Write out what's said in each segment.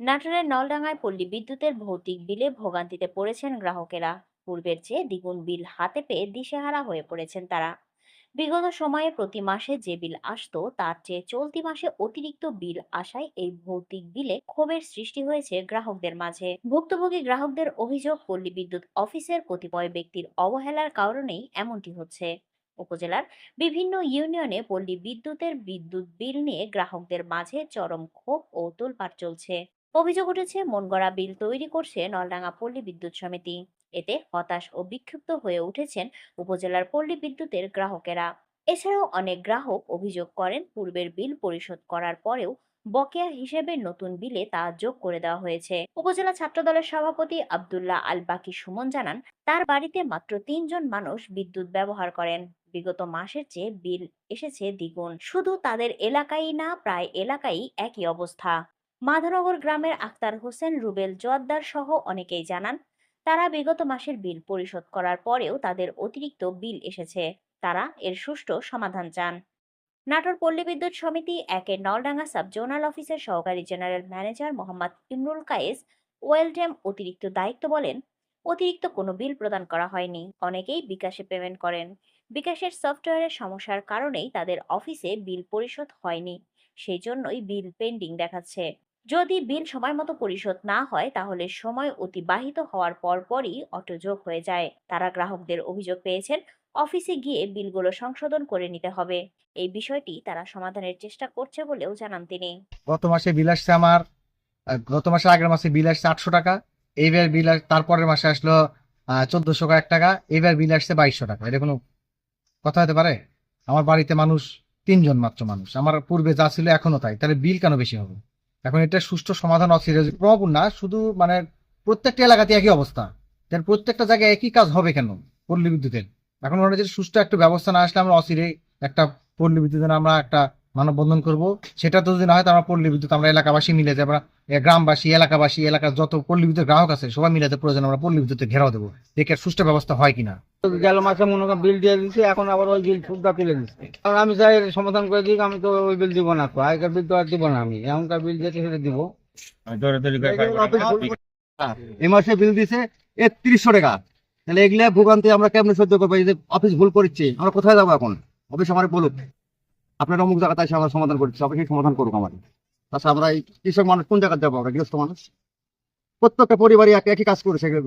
নাটোরের নলডাঙ্গায় পল্লী বিদ্যুতের ভৌতিক বিলে ভোগান্তিতে পড়েছেন গ্রাহকেরা। পূর্বের চেয়ে দ্বিগুণ বিল হাতে পেয়ে দিশেহারা হয়ে পড়েছেন তারা। বিগত সময়ে প্রতি মাসে যে বিল আসত, তার চেয়ে চলতি মাসে অতিরিক্ত বিল আসায় এই ভৌতিক বিলে ক্ষোভের সৃষ্টি হয়েছে গ্রাহকদের মাঝে। ভুক্তভোগী গ্রাহকদের অভিযোগ, পল্লী বিদ্যুৎ অফিসের কতিপয় ব্যক্তির অবহেলার কারণেই এমনটি হচ্ছে। উপজেলার বিভিন্ন ইউনিয়নে পল্লী বিদ্যুতের বিদ্যুৎ বিল নিয়ে গ্রাহকদের মাঝে চরম ক্ষোভ ও তোলপাড় চলছে। অভিযোগ উঠেছে, মনগড়া বিল তৈরি করছে নলডাঙ্গা পল্লী বিদ্যুৎ সমিতি। এতে হতাশ ও বিক্ষুব্ধ হয়ে উঠেছেন উপজেলার পল্লী বিদ্যুতের গ্রাহকেরা। এছাড়াও অনেক গ্রাহক অভিযোগ করেন পূর্বের বিল পরিশোধ করার পরেও বকেয়া হিসেবে নতুন বিলে তা যোগ করে দেওয়া হয়েছে। উপজেলা ছাত্রদলের সভাপতি আবদুল্লাহ আল বাকি সুমন জানান, তার বাড়িতে মাত্র তিনজন মানুষ বিদ্যুৎ ব্যবহার করেন। বিগত মাসের চেয়ে বিল এসেছে দ্বিগুণ। শুধু তাদের এলাকায় না, প্রায় এলাকায় একই অবস্থা। মাধনগর গ্রামের আক্তার হোসেন রুবেল জোয়াদ্দার সহ অনেকেই জানান, তারা বিগত মাসের বিল পরিশোধ করার পরেও তাদের অতিরিক্ত বিল এসেছে। তারা এর সুষ্ঠু সমাধান চান। নাটোর পল্লী বিদ্যুৎ সমিতি একের নলডাঙ্গা সাব জোনাল অফিসের সহকারী জেনারেল ম্যানেজার মোহাম্মদ ইমরুল কায়েস ওয়েলডেম অতিরিক্ত দায়িত্ব বলেন, অতিরিক্ত কোনো বিল প্রদান করা হয়নি। অনেকেই বিকাশে পেমেন্ট করেন। বিকাশের সফটওয়্যারের সমস্যার কারণেই তাদের অফিসে বিল পরিশোধ হয়নি। সেই জন্যই বিল পেন্ডিং দেখাচ্ছে। যদি বিল সময় মতো পরিশোধ না হয়, তাহলে সময় অতিবাহিত হওয়ার পরপরই অটোযোগ হয়ে যায়। তারা গ্রাহকদের অভিযোগ পেয়েছেন, অফিসে গিয়ে বিলগুলো সংশোধন করে নিতে হবে। এই বিষয়টি তারা সমাধানের চেষ্টা করছে বলেও জানান তিনি। গত মাসে বিল আসছে আমার গত মাসে আগের মাসে বিল আসছে আটশো টাকা, এইবার বিল তারপরের মাসে আসলো চোদ্দশো কয়েক টাকা, এইবার বিল আসছে বাইশশো টাকা। এটা কোনো কথা হতে পারে? আমার বাড়িতে মানুষ, তিনজন মাত্র মানুষ। আমার পূর্বে যা ছিল এখনও তাই। তাহলে বিল কেন বেশি হবে? এখন এটা সুষ্ঠু সমাধান অসিরিয়াস প্রভাব না, শুধু মানে প্রত্যেকটা এলাকাতে একই অবস্থা। তাহলে প্রত্যেকটা জায়গায় একই কাজ হবে কেন? পল্লী বিদ্যুতের। এখন ওরা যে সুষ্ঠু একটা ব্যবস্থা না আসলে আমরা অসিরে একটা পল্লী বিদ্যুতের আমরা একটা মানববন্ধন করব। সেটা তো যদি না হয় তো আমরা পল্লী বিদ্যুৎ আমরা এলাকাবাসী মিলে যাব এ গ্রামবাসী এলাকাবাসী এলাকার যত পল্লী বিদ্যুৎ গ্রাহক আছে সবাই মিলে যাতে প্রয়োজন আমরা পল্লী বিদ্যুতের ঘেরাও দেবো। দেখে সুষ্ঠু ব্যবস্থা হয় কিনা। গেল মাসে মনে করেন বিল দিয়ে দিচ্ছে এখন আবার ওই বিল সুদটা তুলে দিচ্ছে কারণ আমি চাই সমাধান করে দিই আমি তো ওই বিল দিব না। তো আগেকার বিল তো আর দিব না আমি। এখনকার বিল যেতে সেটা দিব। এই মাসে বিল দিছে একত্রিশশো টাকা। তাহলে এগুলা ভোগান্তি আমরা কেমনে সহ্য করব? এই যে অফিস ভুল করেছে আমরা কোথায় যাব এখন? অফিস আমার বলুক। আপনার অমুক জায়গাতে এসে আমরা সমাধান করছি অফিসে সমাধান করুক আমাদের। তাছাড়া আমরা এই কৃষক মানুষ কোন জায়গায় যাব আমরা? গৃহস্থ মানুষ? প্রত্যেকটা পরিবারই এক- একই কাজ করেছে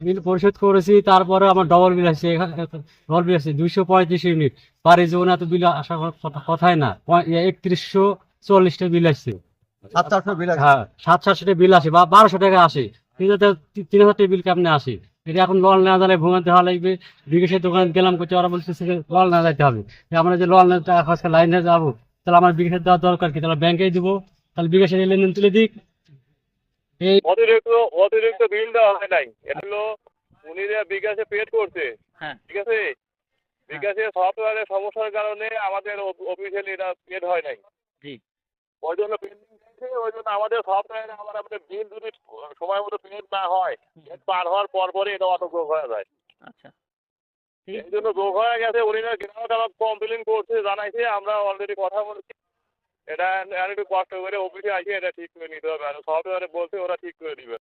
বিল পরিশোধ করেছি তারপরে আমার ডবল বিল আসছে ডবল বিল আসছে দুইশো পঁয়ত্রিশ ইউনিট। বাড়ি জীবনে এত বিল আসার কথা- কথাই না। একত্রিশশো চল্লিশটা বিল আসছে। সাত চারশো বিল আছে। হ্যাঁ সাত সাতশো টাকা বিল আসে বা বারোশো টাকা আসে। তিন হাজার তিন হাজার বিল কেমনে আসে? এটা এখন লল না জানলে ভোগান্তি হওয়া লাগবে। বিকাশের দোকান গেলাম করতে ওরা বলছে লল না যাইতে হবে। আমরা যে লল না টাকা খরচ লাইনে যাব। তাহলে আমার বিকাশের দেওয়ার দরকার কি? তাহলে ব্যাংকে দিব। তাহলে বিকাশের লেনদেন তুলে দিক। এই অতিরিক্ত অতিরিক্ত বিল দেওয়া হয় নাই। এটা হলো উনি যে বিকাশে পেড করছে। হ্যাঁ। ঠিক আছে? বিকাশের সফটওয়্যারের সমস্যার কারণে আমাদের অফিসিয়ালি এটা পেড হয় নাই। জি। ওই জন্য পেন্ডিং আছে, ওই জন্য আমাদের সফটওয়্যারে আবার আমাদের বিল যদি সময় মতো পেমেন্ট না হয় পার হওয়ার পর পরে এটা অটো যোগ হয়ে যায়। আচ্ছা। এই জন্য যোগ হয়ে গেছে উনি না গ্রাহক আমার কমপ্লেন করছে জানাইছে আমরা অলরেডি কথা বলছি। এটা আর একটু কষ্ট করে অফিসে আসে এটা ঠিক করে নিতে হবে আর সফটওয়্যারে বলছে ওরা ঠিক করে দিবে।